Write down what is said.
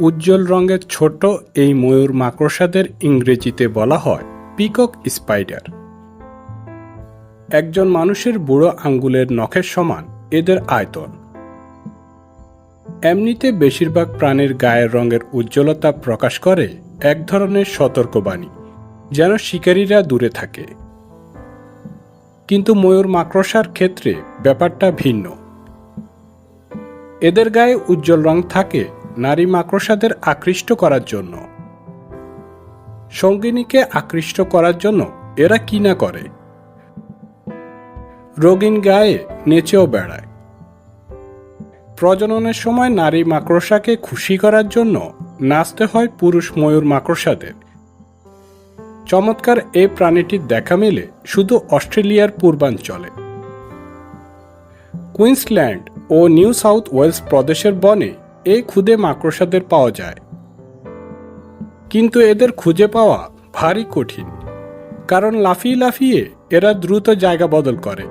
উজ্জ্বল রঙের ছোট এই ময়ূর মাকড়সাদের ইংরেজিতে বলা হয় পিকক স্পাইডার। একজন মানুষের বুড়ো আঙ্গুলের নখের সমান এদের আয়তন। এমনিতে বেশিরভাগ প্রাণীর গায়ের রঙের উজ্জ্বলতা প্রকাশ করে এক ধরনের সতর্কবাণী, যেন শিকারীরা দূরে থাকে। কিন্তু ময়ূর মাকড়সার ক্ষেত্রে ব্যাপারটা ভিন্ন। এদের গায়ে উজ্জ্বল রং থাকে নারী মাকড়সাদের আকৃষ্ট করার জন্য। সঙ্গিনীকে আকৃষ্ট করার জন্য এরা কি না করে? রোগীন গায়ে নেচেও বেড়ায়। প্রজননের সময় নারী মাকড়সাকে খুশি করার জন্য নাচতে হয় পুরুষ ময়ূর মাকড়সাদের। চমৎকার এই প্রাণীটির দেখা মেলে শুধু অস্ট্রেলিয়ার পূর্বাঞ্চলে। কুইন্সল্যান্ড ও নিউ সাউথ ওয়েলস প্রদেশের বনে এই ক্ষুদে মাকড়সাদের পাওয়া যায়। কিন্তু এদের খুঁজে পাওয়া ভারী কঠিন, কারণ লাফিয়ে লাফিয়ে এরা দ্রুত জায়গা বদল করে।